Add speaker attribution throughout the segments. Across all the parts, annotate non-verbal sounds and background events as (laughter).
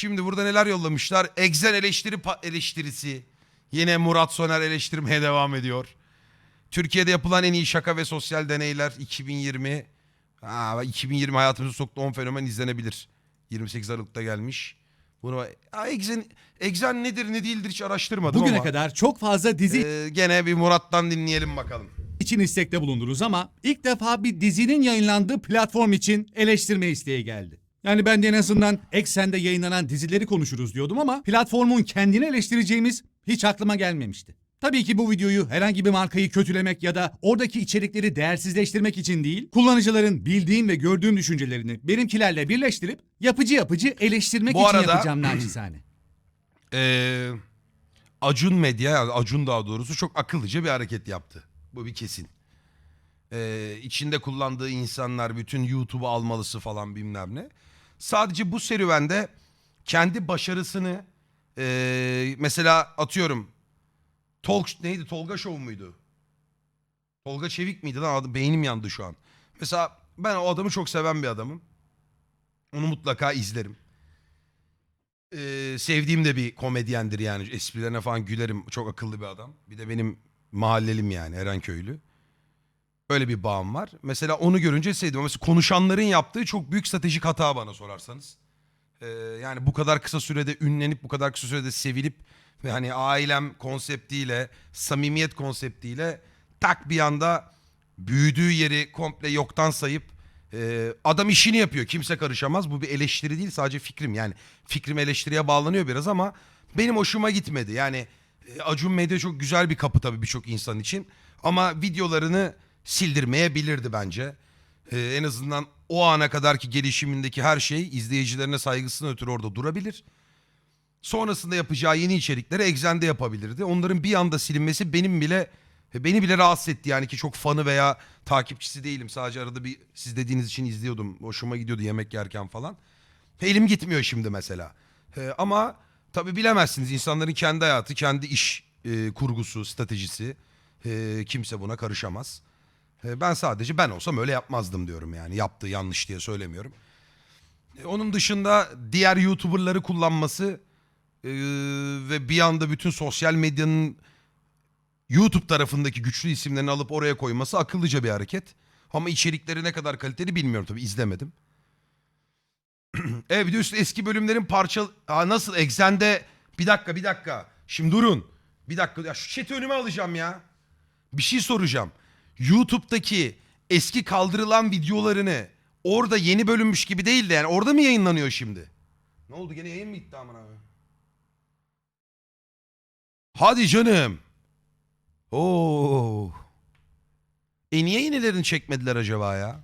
Speaker 1: Şimdi burada neler yollamışlar? Exen eleştiri eleştirisi. Yine Murat Soner eleştirmeye (laughs) devam ediyor. Türkiye'de yapılan en iyi şaka ve sosyal deneyler 2020. Ha, 2020 hayatımızı soktu 10 fenomen izlenebilir. 28 Aralık'ta gelmiş. Bunu Exen, Exen nedir ne değildir hiç araştırmadım
Speaker 2: Bugüne
Speaker 1: ama.
Speaker 2: kadar çok fazla dizi
Speaker 1: Ee, gene bir Murat'tan dinleyelim bakalım.
Speaker 2: için istekte bulundunuz ama ilk defa bir dizinin yayınlandığı platform için eleştirme isteği geldi. Yani ben de en azından Eksen'de yayınlanan dizileri konuşuruz diyordum ama platformun kendini eleştireceğimiz hiç aklıma gelmemişti. Tabii ki bu videoyu herhangi bir markayı kötülemek ya da oradaki içerikleri değersizleştirmek için değil, kullanıcıların bildiğim ve gördüğüm düşüncelerini benimkilerle birleştirip yapıcı yapıcı eleştirmek
Speaker 1: Bu
Speaker 2: için
Speaker 1: arada-
Speaker 2: yapacağım (clears throat) naçizane.
Speaker 1: Ee, Acun Medya, yani Acun daha doğrusu çok akıllıca bir hareket yaptı. Bu bir kesin. Ee, içinde kullandığı insanlar bütün YouTube'u almalısı falan bilmem ne. Sadece bu serüvende kendi başarısını ee, mesela atıyorum Talk neydi Tolga Show muydu? Tolga Çevik miydi lan adı beynim yandı şu an. Mesela ben o adamı çok seven bir adamım. Onu mutlaka izlerim. Ee, sevdiğim de bir komedyendir yani. Esprilerine falan gülerim. Çok akıllı bir adam. Bir de benim mahallelim yani Erenköylü. Öyle bir bağım var. Mesela onu görünce sevdim. Mesela konuşanların yaptığı çok büyük stratejik hata bana sorarsanız. Ee, yani bu kadar kısa sürede ünlenip bu kadar kısa sürede sevilip ve hani ailem konseptiyle, samimiyet konseptiyle tak bir anda büyüdüğü yeri komple yoktan sayıp e, adam işini yapıyor. Kimse karışamaz. Bu bir eleştiri değil sadece fikrim. Yani fikrim eleştiriye bağlanıyor biraz ama benim hoşuma gitmedi. Yani e, Acun Medya çok güzel bir kapı tabii birçok insan için. Ama videolarını sildirmeyebilirdi bence. Ee, en azından o ana kadarki gelişimindeki her şey izleyicilerine saygısına ötürü orada durabilir. Sonrasında yapacağı yeni içerikleri Exxen'de yapabilirdi. Onların bir anda silinmesi benim bile beni bile rahatsız etti yani ki çok fanı veya takipçisi değilim. Sadece arada bir siz dediğiniz için izliyordum. Hoşuma gidiyordu yemek yerken falan. Elim gitmiyor şimdi mesela. Ee, ama tabii bilemezsiniz insanların kendi hayatı, kendi iş e, kurgusu, stratejisi. E, kimse buna karışamaz. E, ben sadece ben olsam öyle yapmazdım diyorum yani. Yaptığı yanlış diye söylemiyorum. E, onun dışında diğer YouTuber'ları kullanması e, ve bir anda bütün sosyal medyanın YouTube tarafındaki güçlü isimlerini alıp oraya koyması akıllıca bir hareket. Ama içerikleri ne kadar kaliteli bilmiyorum tabii izlemedim. (clears throat) evet üstüne eski bölümlerin parça... Aa, nasıl eksende... Bir dakika bir dakika. Şimdi durun. Bir dakika. Ya şu chat'i önüme alacağım ya. Bir şey soracağım. YouTube'daki eski kaldırılan videolarını orada yeni bölünmüş gibi değil de yani orada mı yayınlanıyor şimdi? Ne oldu gene yayın mı gitti aman abi? Hadi canım. Oo. E niye yenilerini çekmediler acaba ya?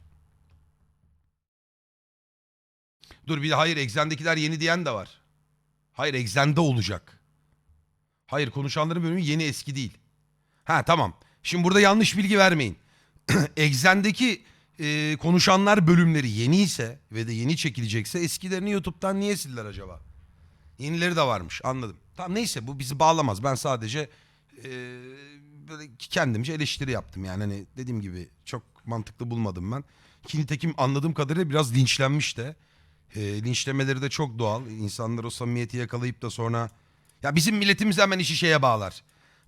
Speaker 1: Dur bir de hayır Exxen'dekiler yeni diyen de var. Hayır Exxen'de olacak. Hayır konuşanların bölümü yeni eski değil. Ha tamam. Şimdi burada yanlış bilgi vermeyin. (clears throat) Exxen'deki e, konuşanlar bölümleri yeni ise ve de yeni çekilecekse eskilerini YouTube'dan niye sildiler acaba? Yenileri de varmış anladım. Tamam neyse bu bizi bağlamaz. Ben sadece e, böyle kendimce eleştiri yaptım. Yani hani dediğim gibi çok mantıklı bulmadım ben. Ki nitekim anladığım kadarıyla biraz linçlenmiş de. E, linçlemeleri de çok doğal. İnsanlar o samimiyeti yakalayıp da sonra... Ya bizim milletimiz hemen işi şeye bağlar.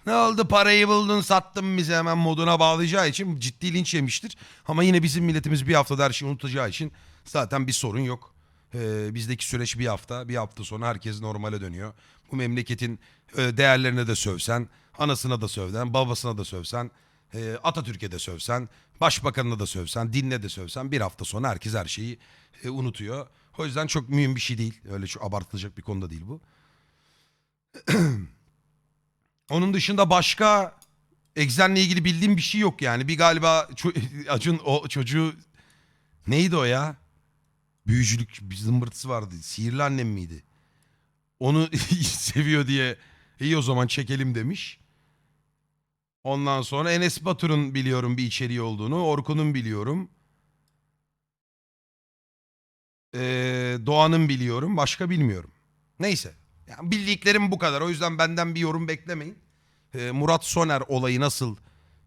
Speaker 1: Ne oldu parayı buldun sattın bize hemen moduna bağlayacağı için ciddi linç yemiştir. Ama yine bizim milletimiz bir haftada her şeyi unutacağı için zaten bir sorun yok. Ee, bizdeki süreç bir hafta. Bir hafta sonra herkes normale dönüyor. Bu memleketin e, değerlerine de sövsen, anasına da sövsen, babasına da sövsen, e, Atatürk'e de sövsen, başbakanına da sövsen, dinle de sövsen bir hafta sonra herkes her şeyi e, unutuyor. O yüzden çok mühim bir şey değil. Öyle çok abartılacak bir konuda değil bu. (clears throat) Onun dışında başka Exen'le ilgili bildiğim bir şey yok yani. Bir galiba (laughs) Acun o çocuğu neydi o ya? Büyücülük bir zımbırtısı vardı. Sihirli annem miydi? Onu (laughs) seviyor diye iyi o zaman çekelim demiş. Ondan sonra Enes Batur'un biliyorum bir içeriği olduğunu. Orkun'un biliyorum. Ee, Doğan'ın biliyorum. Başka bilmiyorum. Neyse. Yani bildiklerim bu kadar. O yüzden benden bir yorum beklemeyin. Ee, Murat Soner olayı nasıl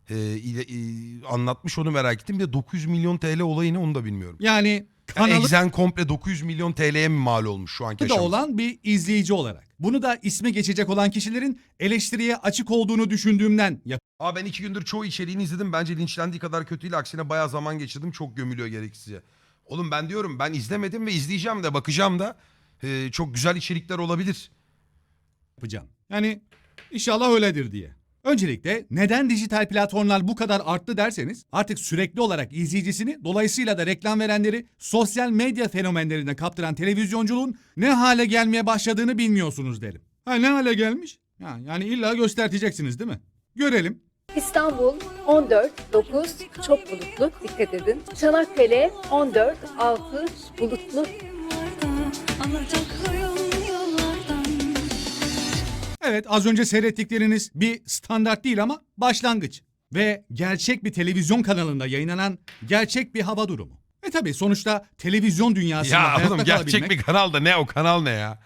Speaker 1: e, ile- e, anlatmış onu merak ettim. Bir de 900 milyon TL olayını onu da bilmiyorum.
Speaker 2: Yani kanalı
Speaker 1: Exen komple 900 milyon TL'ye mi mal olmuş şu anki
Speaker 2: da
Speaker 1: aşaması?
Speaker 2: olan bir izleyici olarak. Bunu da isme geçecek olan kişilerin eleştiriye açık olduğunu düşündüğümden
Speaker 1: Aa ben iki gündür çoğu içeriğini izledim. Bence linçlendiği kadar kötü değil. Aksine bayağı zaman geçirdim. Çok gömülüyor gereksizce. Oğlum ben diyorum ben izlemedim ve izleyeceğim de bakacağım da. Ee, çok güzel içerikler olabilir.
Speaker 2: yapacağım. Yani inşallah öyledir diye. Öncelikle neden dijital platformlar bu kadar arttı derseniz artık sürekli olarak izleyicisini dolayısıyla da reklam verenleri sosyal medya fenomenlerine kaptıran televizyonculuğun ne hale gelmeye başladığını bilmiyorsunuz derim. Ha ne hale gelmiş? Ha, yani illa gösterteceksiniz değil mi? Görelim.
Speaker 3: İstanbul 14 9 çok bulutlu dikkat edin. Çanakkale 14 6 bulutlu
Speaker 2: Evet az önce seyrettikleriniz bir standart değil ama başlangıç. Ve gerçek bir televizyon kanalında yayınlanan gerçek bir hava durumu. E tabi sonuçta televizyon dünyasında
Speaker 1: Ya
Speaker 2: hayatta
Speaker 1: oğlum gerçek
Speaker 2: kalabilmek,
Speaker 1: bir kanal da ne o kanal ne ya?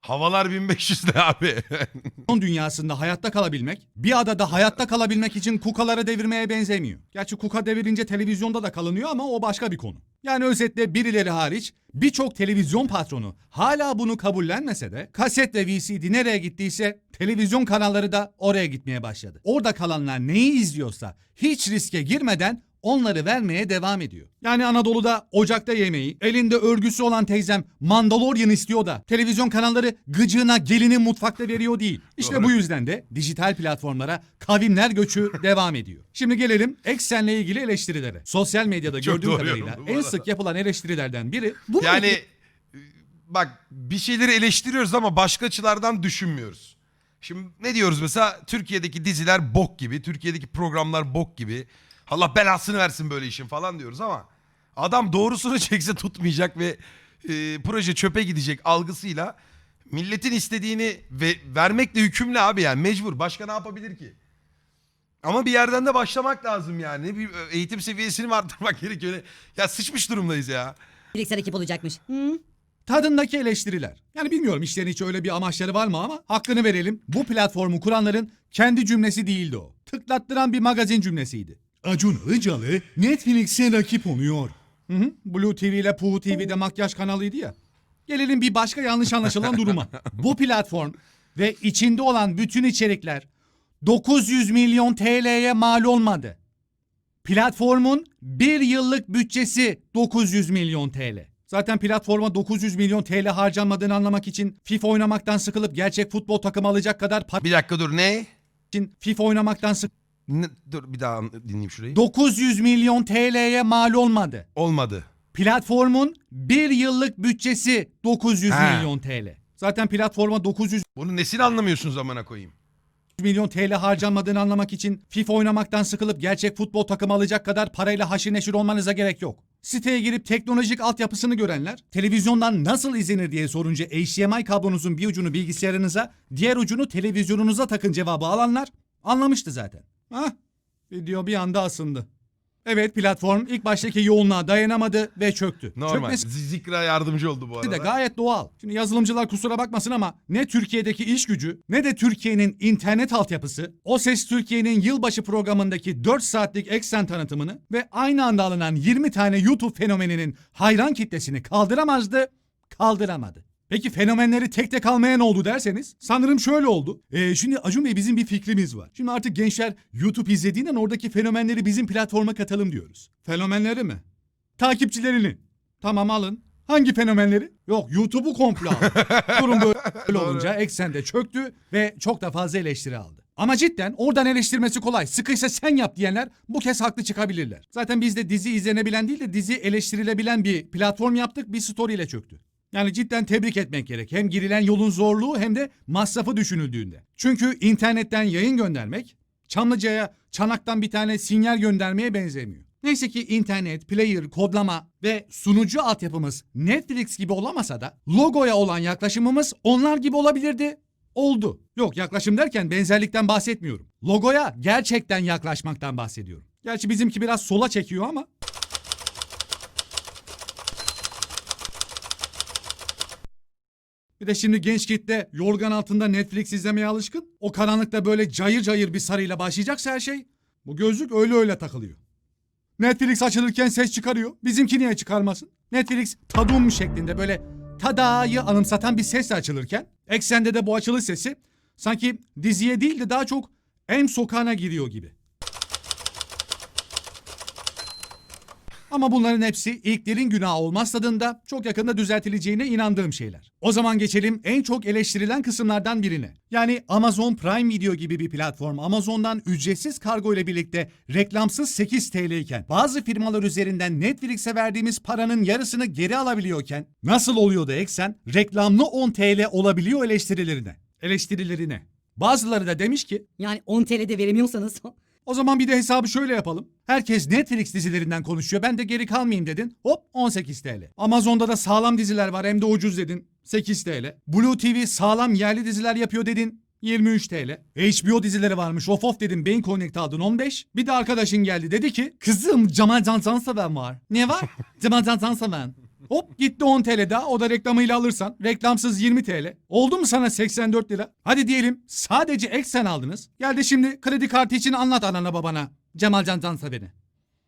Speaker 1: Havalar 1500 ne abi? (laughs)
Speaker 2: televizyon dünyasında hayatta kalabilmek, bir adada hayatta kalabilmek için kukaları devirmeye benzemiyor. Gerçi kuka devirince televizyonda da kalınıyor ama o başka bir konu. Yani özetle birileri hariç birçok televizyon patronu hala bunu kabullenmese de kaset ve VCD nereye gittiyse televizyon kanalları da oraya gitmeye başladı. Orada kalanlar neyi izliyorsa hiç riske girmeden onları vermeye devam ediyor. Yani Anadolu'da ocakta yemeği, elinde örgüsü olan teyzem Mandalorian istiyor da televizyon kanalları gıcığına gelini mutfakta veriyor değil. İşte
Speaker 1: Doğru.
Speaker 2: bu yüzden de dijital platformlara kavimler göçü (laughs) devam ediyor. Şimdi gelelim Eksen'le ilgili eleştirilere. Sosyal medyada
Speaker 1: Çok
Speaker 2: gördüğüm
Speaker 1: doğru
Speaker 2: kadarıyla
Speaker 1: yorum bu
Speaker 2: en
Speaker 1: arada.
Speaker 2: sık yapılan eleştirilerden biri bu
Speaker 1: yani e, bak bir şeyleri eleştiriyoruz ama başka açılardan düşünmüyoruz. Şimdi ne diyoruz mesela Türkiye'deki diziler bok gibi, Türkiye'deki programlar bok gibi. Allah belasını versin böyle işin falan diyoruz ama adam doğrusunu (laughs) çekse tutmayacak ve e, proje çöpe gidecek algısıyla milletin istediğini ve vermekle yükümlü abi yani mecbur. Başka ne yapabilir ki? Ama bir yerden de başlamak lazım yani. Bir eğitim seviyesini mi arttırmak (laughs) gerekiyor? Ya sıçmış durumdayız ya.
Speaker 4: Fiziksel ekip olacakmış. Hı?
Speaker 2: tadındaki eleştiriler. Yani bilmiyorum işlerin hiç öyle bir amaçları var mı ama hakkını verelim. Bu platformu kuranların kendi cümlesi değildi o. Tıklattıran bir magazin cümlesiydi. Acun Ilıcalı Netflix'e rakip oluyor. Hı hı. Blue TV ile Puhu TV'de makyaj kanalıydı ya. Gelelim bir başka yanlış anlaşılan duruma. Bu platform ve içinde olan bütün içerikler 900 milyon TL'ye mal olmadı. Platformun bir yıllık bütçesi 900 milyon TL. Zaten platforma 900 milyon TL harcanmadığını anlamak için FIFA oynamaktan sıkılıp gerçek futbol takımı alacak kadar para
Speaker 1: Bir dakika dur ne?
Speaker 2: için FIFA oynamaktan sık
Speaker 1: Ne- Dur bir daha an- dinleyeyim şurayı.
Speaker 2: 900 milyon TL'ye mal olmadı.
Speaker 1: Olmadı.
Speaker 2: Platformun bir yıllık bütçesi 900
Speaker 1: He.
Speaker 2: milyon TL. Zaten platforma 900
Speaker 1: Bunun nesini anlamıyorsunuz amına koyayım?
Speaker 2: milyon TL harcanmadığını anlamak için FIFA oynamaktan sıkılıp gerçek futbol takımı alacak kadar parayla haşır neşir olmanıza gerek yok. Siteye girip teknolojik altyapısını görenler, televizyondan nasıl izlenir diye sorunca HDMI kablonuzun bir ucunu bilgisayarınıza, diğer ucunu televizyonunuza takın cevabı alanlar anlamıştı zaten. Hah, video bir anda asındı. Evet platform ilk baştaki yoğunluğa dayanamadı ve çöktü.
Speaker 1: Normal.
Speaker 2: Çökmesi
Speaker 1: Zikra yardımcı oldu bu arada.
Speaker 2: de gayet doğal. Şimdi yazılımcılar kusura bakmasın ama ne Türkiye'deki iş gücü ne de Türkiye'nin internet altyapısı O Ses Türkiye'nin yılbaşı programındaki 4 saatlik eksen tanıtımını ve aynı anda alınan 20 tane YouTube fenomeninin hayran kitlesini kaldıramazdı, kaldıramadı. Peki fenomenleri tek tek almaya ne oldu derseniz sanırım şöyle oldu. Ee, şimdi Acun Bey bizim bir fikrimiz var. Şimdi artık gençler YouTube izlediğinden oradaki fenomenleri bizim platforma katalım diyoruz. Fenomenleri mi? Takipçilerini. Tamam alın. Hangi fenomenleri? Yok YouTube'u komple alın. (laughs) Durum böyle olunca eksende çöktü ve çok da fazla eleştiri aldı. Ama cidden oradan eleştirmesi kolay. Sıkıysa sen yap diyenler bu kez haklı çıkabilirler. Zaten biz de dizi izlenebilen değil de dizi eleştirilebilen bir platform yaptık bir story ile çöktü. Yani cidden tebrik etmek gerek. Hem girilen yolun zorluğu hem de masrafı düşünüldüğünde. Çünkü internetten yayın göndermek Çamlıca'ya çanaktan bir tane sinyal göndermeye benzemiyor. Neyse ki internet, player, kodlama ve sunucu altyapımız Netflix gibi olamasa da logoya olan yaklaşımımız onlar gibi olabilirdi. Oldu. Yok yaklaşım derken benzerlikten bahsetmiyorum. Logoya gerçekten yaklaşmaktan bahsediyorum. Gerçi bizimki biraz sola çekiyor ama Bir de şimdi genç kitle yorgan altında Netflix izlemeye alışkın. O karanlıkta böyle cayır cayır bir sarıyla başlayacaksa her şey bu gözlük öyle öyle takılıyor. Netflix açılırken ses çıkarıyor. Bizimki niye çıkarmasın? Netflix tadum şeklinde böyle tadayı anımsatan bir sesle açılırken eksende de bu açılış sesi sanki diziye değil de daha çok en sokağına giriyor gibi. Ama bunların hepsi ilklerin günahı olmaz tadında çok yakında düzeltileceğine inandığım şeyler. O zaman geçelim en çok eleştirilen kısımlardan birine. Yani Amazon Prime Video gibi bir platform Amazon'dan ücretsiz kargo ile birlikte reklamsız 8 TL iken bazı firmalar üzerinden Netflix'e verdiğimiz paranın yarısını geri alabiliyorken nasıl oluyor da eksen reklamlı 10 TL olabiliyor eleştirilerine. Eleştirilerine. Bazıları da demiş ki
Speaker 4: Yani 10 TL'de veremiyorsanız.
Speaker 2: O zaman bir de hesabı şöyle yapalım. Herkes Netflix dizilerinden konuşuyor. Ben de geri kalmayayım dedin. Hop 18 TL. Amazon'da da sağlam diziler var hem de ucuz dedin. 8 TL. Blue TV sağlam yerli diziler yapıyor dedin. 23 TL. HBO dizileri varmış. Of of dedim. Beyin Connect aldın 15. Bir de arkadaşın geldi dedi ki kızım Cemal Can Canseven var. Ne var? (laughs) Cemal Can Canseven. Hop gitti 10 TL daha. O da reklamıyla alırsan. Reklamsız 20 TL. Oldu mu sana 84 lira? Hadi diyelim sadece eksen aldınız. Geldi şimdi kredi kartı için anlat anana babana. Cemal Can Canseven'i.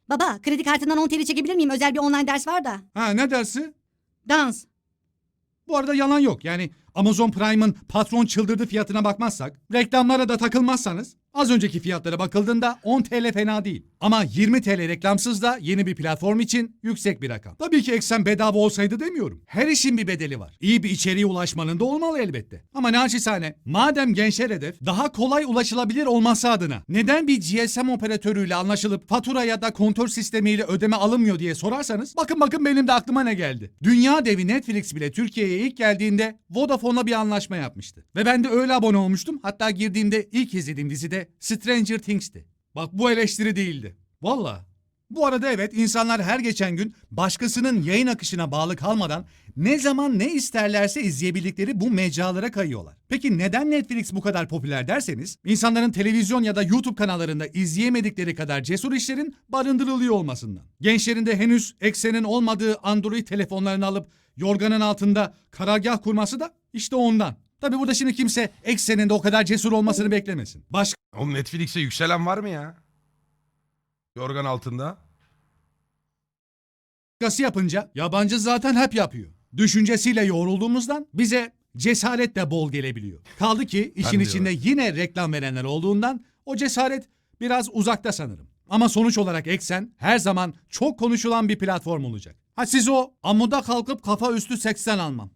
Speaker 4: Baba kredi kartından 10 TL çekebilir miyim? Özel bir online ders var da.
Speaker 2: Ha ne dersi?
Speaker 4: Dans.
Speaker 2: Bu arada yalan yok. Yani Amazon Prime'ın patron çıldırdı fiyatına bakmazsak, reklamlara da takılmazsanız az önceki fiyatlara bakıldığında 10 TL fena değil. Ama 20 TL reklamsız da yeni bir platform için yüksek bir rakam. Tabii ki eksen bedava olsaydı demiyorum. Her işin bir bedeli var. İyi bir içeriğe ulaşmanın da olmalı elbette. Ama naçizane madem gençler hedef daha kolay ulaşılabilir olması adına neden bir GSM operatörüyle anlaşılıp fatura ya da kontör sistemiyle ödeme alınmıyor diye sorarsanız bakın bakın benim de aklıma ne geldi. Dünya devi Netflix bile Türkiye'ye ilk geldiğinde Vodafone'la bir anlaşma yapmıştı. Ve ben de öyle abone olmuştum. Hatta girdiğimde ilk izlediğim dizide Stranger Things'ti. Bak bu eleştiri değildi. Valla. Bu arada evet insanlar her geçen gün başkasının yayın akışına bağlı kalmadan ne zaman ne isterlerse izleyebildikleri bu mecralara kayıyorlar. Peki neden Netflix bu kadar popüler derseniz insanların televizyon ya da YouTube kanallarında izleyemedikleri kadar cesur işlerin barındırılıyor olmasından. Gençlerin de henüz eksenin olmadığı Android telefonlarını alıp yorganın altında karargah kurması da işte ondan. Tabi burada şimdi kimse eksenin de o kadar cesur olmasını beklemesin. Başka
Speaker 1: Oğlum Netflix'e yükselen var mı ya? Yorgan altında.
Speaker 2: Başkası yapınca yabancı zaten hep yapıyor. Düşüncesiyle yoğrulduğumuzdan bize cesaret de bol gelebiliyor. Kaldı ki işin
Speaker 1: de
Speaker 2: içinde yine reklam verenler olduğundan o cesaret biraz uzakta sanırım. Ama sonuç olarak Eksen her zaman çok konuşulan bir platform olacak. Ha siz o amuda kalkıp kafa üstü 80 almam.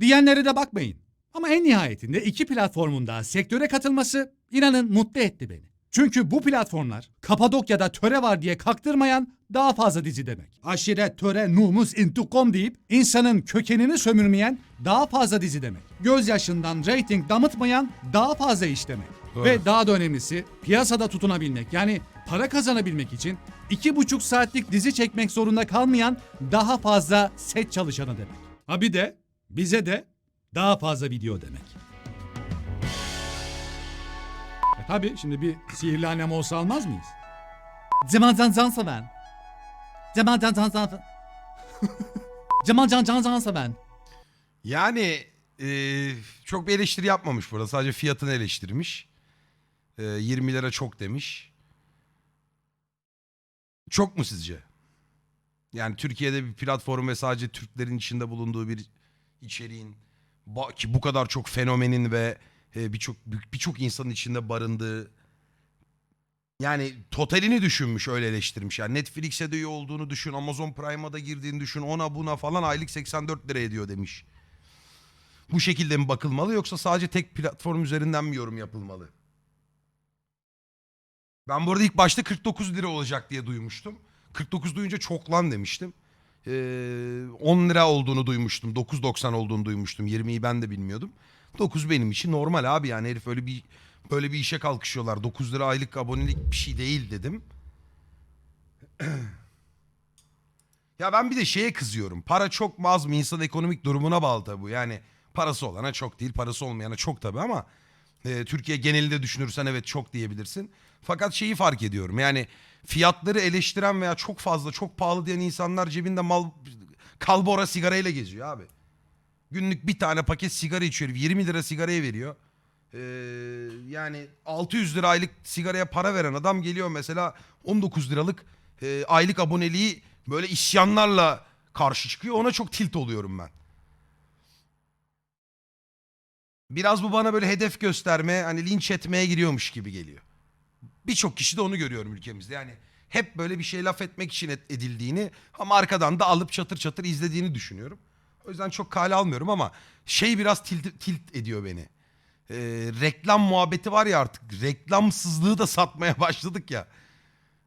Speaker 2: Diyenlere de bakmayın. Ama en nihayetinde iki platformun da sektöre katılması inanın mutlu etti beni. Çünkü bu platformlar Kapadokya'da töre var diye kaktırmayan daha fazla dizi demek. Aşiret, töre, numus, intikam deyip insanın kökenini sömürmeyen daha fazla dizi demek. Gözyaşından rating damıtmayan daha fazla iş demek.
Speaker 1: Doğru.
Speaker 2: Ve daha da önemlisi piyasada tutunabilmek yani para kazanabilmek için iki buçuk saatlik dizi çekmek zorunda kalmayan daha fazla set çalışanı demek. Ha bir de bize de daha fazla video demek. E tabi şimdi bir sihirli annem olsa almaz mıyız? Cemal Can Cansa ben. Cemal Can Can Can (laughs) Cemal Can Can Cansa ben.
Speaker 1: Yani eee, çok bir eleştiri yapmamış burada. Sadece fiyatını eleştirmiş. Eee 20 lira çok demiş. Çok mu sizce? Yani Türkiye'de bir platform ve sadece Türklerin içinde bulunduğu bir içeriğin ki bu kadar çok fenomenin ve e, birçok birçok insanın içinde barındığı yani totalini düşünmüş öyle eleştirmiş. Yani Netflix'e de üye olduğunu düşün, Amazon Prime'a da girdiğini düşün, ona buna falan aylık 84 lira ediyor demiş. Bu şekilde mi bakılmalı yoksa sadece tek platform üzerinden mi yorum yapılmalı? Ben bu arada ilk başta 49 lira olacak diye duymuştum. 49 duyunca çok lan demiştim. Ee, 10 lira olduğunu duymuştum. 9.90 olduğunu duymuştum. 20'yi ben de bilmiyordum. 9 benim için normal abi yani herif öyle bir böyle bir işe kalkışıyorlar. 9 lira aylık abonelik bir şey değil dedim. (clears throat) ya ben bir de şeye kızıyorum. Para çok mu az mı insan ekonomik durumuna bağlı tabii bu. Yani parası olana çok değil, parası olmayana çok tabii ama e, Türkiye genelinde düşünürsen evet çok diyebilirsin. Fakat şeyi fark ediyorum. Yani fiyatları eleştiren veya çok fazla çok pahalı diyen insanlar cebinde mal kalbora sigarayla geziyor abi. Günlük bir tane paket sigara içiyor. 20 lira sigaraya veriyor. Ee, yani 600 lira aylık sigaraya para veren adam geliyor mesela 19 liralık e, aylık aboneliği böyle isyanlarla karşı çıkıyor. Ona çok tilt oluyorum ben. Biraz bu bana böyle hedef gösterme, hani linç etmeye giriyormuş gibi geliyor. Birçok kişi de onu görüyorum ülkemizde. Yani hep böyle bir şey laf etmek için edildiğini ama arkadan da alıp çatır çatır izlediğini düşünüyorum. O yüzden çok kale almıyorum ama şey biraz tilt, tilt ediyor beni. Ee, reklam muhabbeti var ya artık. Reklamsızlığı da satmaya (laughs) başladık ya.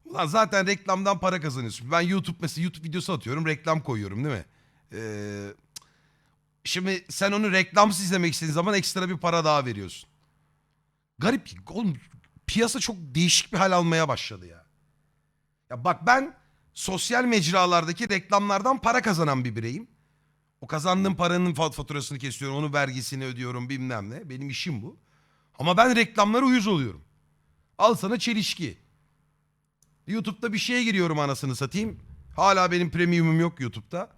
Speaker 1: Ulan zaten reklamdan para kazanıyorsun. Ben YouTube mesela YouTube videosu atıyorum reklam koyuyorum değil mi? Ee, şimdi sen onu reklamsız izlemek istediğin zaman ekstra bir para daha veriyorsun. Garip. Oğlum piyasa çok değişik bir hal almaya başladı ya. Ya bak ben sosyal mecralardaki reklamlardan para kazanan bir bireyim. O kazandığım paranın fa- faturasını kesiyorum, onun vergisini ödüyorum bilmem ne. Benim işim bu. Ama ben reklamlara uyuz oluyorum. Al sana çelişki. YouTube'da bir şeye giriyorum anasını satayım. Hala benim premiumum yok YouTube'da.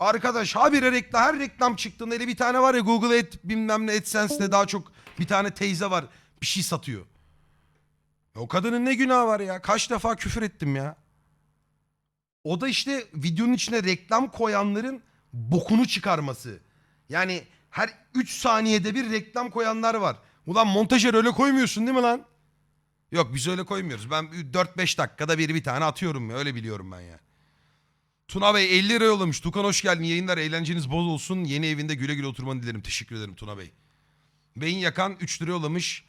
Speaker 1: Arkadaş habire reklam, her reklam çıktığında hele bir tane var ya Google Ad bilmem ne AdSense'de daha çok bir tane teyze var bir şey satıyor. Ya O kadının ne günahı var ya? Kaç defa küfür ettim ya. O da işte videonun içine reklam koyanların bokunu çıkarması. Yani her 3 saniyede bir reklam koyanlar var. Ulan montajer öyle koymuyorsun değil mi lan? Yok biz öyle koymuyoruz. Ben 4-5 dakikada bir bir tane atıyorum ya. Öyle biliyorum ben ya. Tuna Bey 50 lira yollamış. Tukan hoş geldin. Yayınlar eğlenceniz bol olsun. Yeni evinde güle güle oturmanı dilerim. Teşekkür ederim Tuna Bey. Beyin yakan 3 lira yollamış.